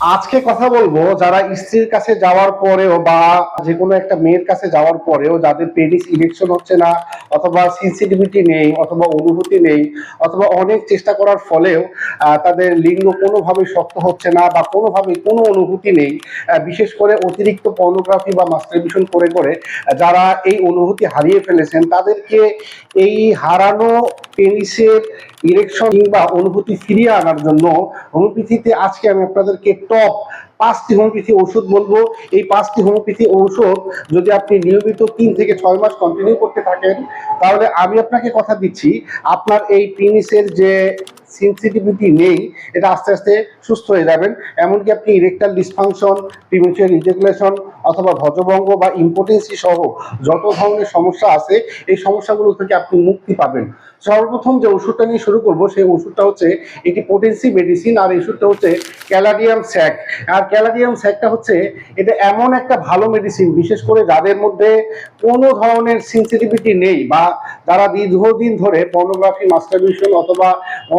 আজকে কথা বলব যারা স্ত্রীর কাছে যাওয়ার পরেও বা যে কোনো একটা মেয়ের কাছে যাওয়ার পরেও যাদের পেনিস ইলেকশন হচ্ছে না, অথবা সেন্সিটিভিটি নেই, অথবা অনুভূতি নেই, অথবা অনেক চেষ্টা করার ফলেও তাদের লিঙ্গ কোনোভাবে শক্ত হচ্ছে না বা কোনোভাবে কোনো অনুভূতি নেই বিশেষ করে অতিরিক্ত পর্নোগ্রাফি বা মাস্টারবিশন করে করে যারা এই অনুভূতি হারিয়ে ফেলেছেন, তাদেরকে এই হারানো পেনিসের ইরেকশন কিংবা অনুভূতি ফিরিয়ে আনার জন্য হোমিওপ্যাথিতে আজকে আমি আপনাদেরকে টপ পাঁচটি হোমিওপ্যাথি ওষুধ বলব। এই পাঁচটি হোমিওপ্যাথি ঔষধ যদি আপনি নিয়মিত তিন থেকে ছয় মাস কন্টিনিউ করতে থাকেন, তাহলে আমি আপনাকে কথা দিচ্ছি, আপনার এই পেনিসের যে সেন্সিটিভিটি নেই, এটা আস্তে আস্তে সুস্থ হয়ে যাবেন। এমনকি আপনি ইরেকটাল ডিসফাংশন প্রিমেচুয়ার ইজেকুলেশন অথবা ধ্বজভঙ্গ বা ইম্পোটেন্সি সহ যত ধরনের সমস্যা আছে, এই সমস্যাগুলো থেকে আপনি মুক্তি পাবেন। সর্বপ্রথম যে ওষুধটা নিয়ে শুরু করব, সেই ওষুধটা হচ্ছে এটি পোটেন্সি মেডিসিন আর এই ওষুধটা হচ্ছে ক্যালাডিয়াম স্যাক আর ক্যালাডিয়াম স্যাকটা হচ্ছে, এটা এমন একটা ভালো মেডিসিন বিশেষ করে যাদের মধ্যে কোনো ধরনের সেন্সিটিভিটি নেই বা তারা দীর্ঘদিন ধরে পর্নোগ্রাফি মাস্টারবিউশন অথবা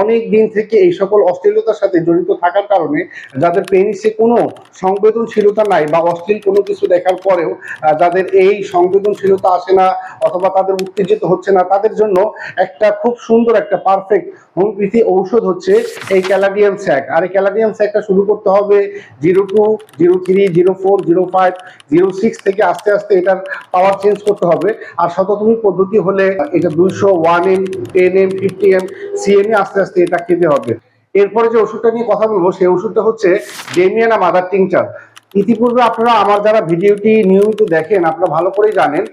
অনেক দিন থেকে এই সকল অশ্লীলতার সাথে জড়িত থাকার কারণে, যাদের পেনিসে কোনো সংবেদনশীলতা নাই বা অশ্লীল কোনো কিছু দেখার পরেও যাদের এই সংবেদনশীলতা আসে না অথবা তাদের উত্তেজিত হচ্ছে না, তাদের জন্য একটা খুব সুন্দর একটা পারফেক্ট হোমিওপ্যাথি ঔষধ হচ্ছে এই ক্যালাডিয়াম স্যাক আর এই ক্যালাডিয়াম স্যাকটা শুরু করতে হবে zero two, zero three, zero four, zero five, zero six থেকে আস্তে আস্তে এটার পাওয়ার চেঞ্জ করতে হবে। আর শততমী পদ্ধতি হলে এটা দুইশো one M, ten M, fifty M CMA আস্তে আস্তে এটা খেতে হবে। এরপরে যে ওষুধটা নিয়ে কথা বলব, সেই ওষুধটা হচ্ছে ডেমিয়ানা মাদার টিংচার ইতিপূর্বে আপনারা আমার যারা ভিডিওটি নিয়মিত দেখেন, আপনারা ভালো করেই জানেন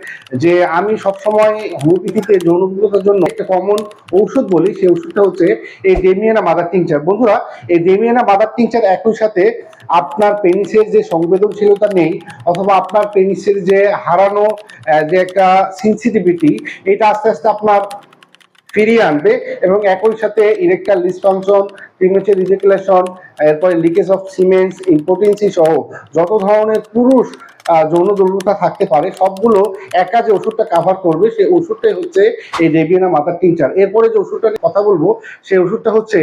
যে আমি সবসময় হোমিওপ্যাথিতে যৌনগুলোর জন্য একটা কমন ঔষধ বলি, সেই ওষুধটা হচ্ছে এই ডেমিয়ানা মাদার টিংচার। বন্ধুরা, এই ডেমিয়ানা মাদার টিংচার একই সাথে আপনার পেনিসের যে সংবেদনশীলতা নেই, অথবা আপনার পেনিসের যে হারানো যে একটা সেন্সিটিভিটি এটা আস্তে আস্তে আপনার ফিরিয়ে আনবে এবং একই সাথে ইরেকটাল ডিসফাংশন প্রিমেচার রিজেকুলেশন এরপরে লিকেজ অফ সিমেন্টস ইম্পোটেন্সি সহ যত ধরনের পুরুষ যৌন দুর্বলতা থাকতে পারে, সবগুলো একা যে ওষুধটা কাভার করবে। সেই ওষুধটাই হচ্ছে এই ডেবিয়ানা মাদার টিংচার এরপরে যে ওষুধটা কথা বলব, সেই ওষুধটা হচ্ছে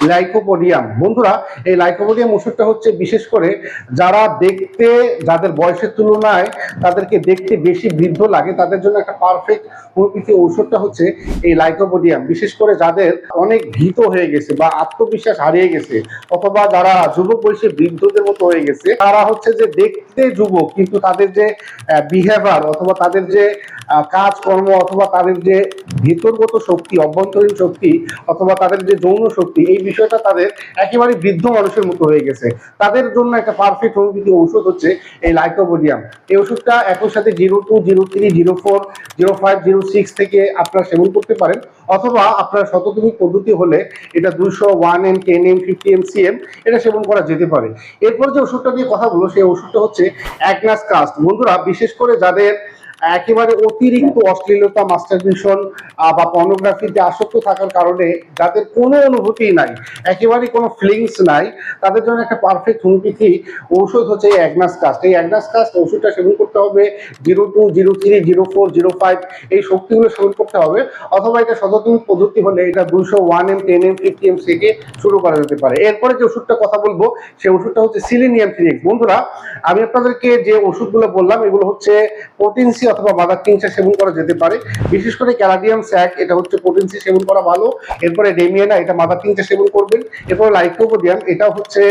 লাইকোপোডিয়াম। বন্ধুরা, এই লাইকোপোডিয়াম ওষুধটা হচ্ছে বিশেষ করে যারা দেখতে, যাদের বয়সের তুলনায় তাদেরকে দেখতে বেশি বৃদ্ধ লাগে, তাদের জন্য একটা পারফেক্ট হোমিওপ্যাথি ঔষধটা হচ্ছে এই লাইকোপোডিয়াম। বিশেষ করে যাদের অনেক ভীত হয়ে গেছে বা আত্মবিশ্বাস হারিয়ে গেছে, অথবা যারা যুবক বয়সে বৃদ্ধদের মতো হয়ে গেছে, তারা হচ্ছে যে দেখতে যুবক, কিন্তু তাদের যে বিহেভিয়ার অথবা তাদের যে কাজকর্ম অথবা তাদের যে ভিতরগত শক্তি, অভ্যন্তরীণ শক্তি অথবা তাদের যে যৌন শক্তি, এই বিষয়টা তাদের একেবারে বৃদ্ধ মানুষের মতো হয়ে গেছে। তাদের জন্য একটা পারফেক্ট হোমিওপ্যাথি ঔষধ হচ্ছে এই লাইকোবোডিয়াম এই ওষুধটা একই সাথে zero two zero three zero four zero five zero six থেকে আপনারা সেবন করতে পারেন, অথবা আপনার শততমী পদ্ধতি হলে এটা দুশো one M ten M fifty M C M এটা সেবন করা যেতে পারে। এরপর যে ওষুধটা নিয়ে কথা বলব, সেই ওষুধটা হচ্ছে অ্যাগনাস কাস্ট। বন্ধুরা, বিশেষ করে যাদের একেবারে অতিরিক্ত অশ্লীলতা মাস্টারবিউশন বা পর্নোগ্রাফিতে আসক্ত থাকার কারণে যাদের কোনো অনুভূতি নাই, একেবারে কোনো ফিলিংস নাই, তাদের জন্য একটা পারফেক্ট হোমিওপ্যাথি ঔষধ হচ্ছে এই অ্যাগনাস কাস্ট। এই অ্যাগনাস কাস্ট ওষুধটা সেবন করতে হবে zero two zero three zero four zero five এই শক্তিগুলো সেবন করতে হবে, অথবা এটা শততম পদ্ধতি হলে এটা দুশো one M ten M fifty M থেকে শুরু করা যেতে পারে। এরপরে যে ওষুধটা কথা বলব, সেই ওষুধটা হচ্ছে সিলিনিয়াম থ্রি বন্ধুরা আমি আপনাদেরকে যে ওষুধগুলো বললাম, এগুলো হচ্ছে পোটেন্সি অথবা মাদার কিংসা সেবন করা যেতে পারে। বিশেষ করে ক্যালাডিয়াম স্যাক এটা হচ্ছে পোটেন্সি সেবন করা ভালো। এরপরে ডেমিয়ানা এটা মাদার কিংসা সেবন করবেন। এরপরে লাইকোপোডিয়াম এটা হচ্ছে,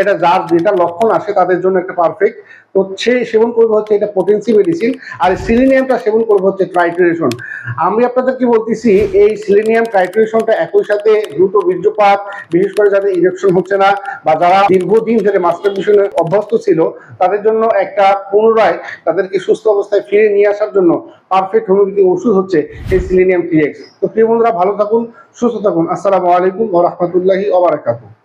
এটা যার যেটা লক্ষণ আসে তাদের জন্য একটা পারফেক্ট সে সেবন করব হচ্ছে এটা পোটেন্সি মেডিসিন আর সিলিনিয়ামটা সেবন করব হচ্ছে ট্রাইট্রেশন আমি আপনাদেরকে বলতেছি, এই সিলিনিয়াম ট্রাইট্রেশনটা একই সাথে দ্রুত বীর্যপাত, বিশেষ করে যাদের ইলেকশন হচ্ছে না, বা যারা দীর্ঘদিন ধরে মাস্টার মিশনে অভ্যস্ত ছিল, তাদের জন্য একটা পুনরায় তাদেরকে সুস্থ অবস্থায় ফিরে নিয়ে আসার জন্য পারফেক্ট হোমিওপ্যাথি ওষুধ হচ্ছে এই সিলিনিয়াম থ্রি তো প্রিয় বন্ধুরা, ভালো থাকুন, সুস্থ থাকুন। আসসালামু আলাইকুম ওয়া রাহমাতুল্লাহি ওয়া বারাকাতুহু।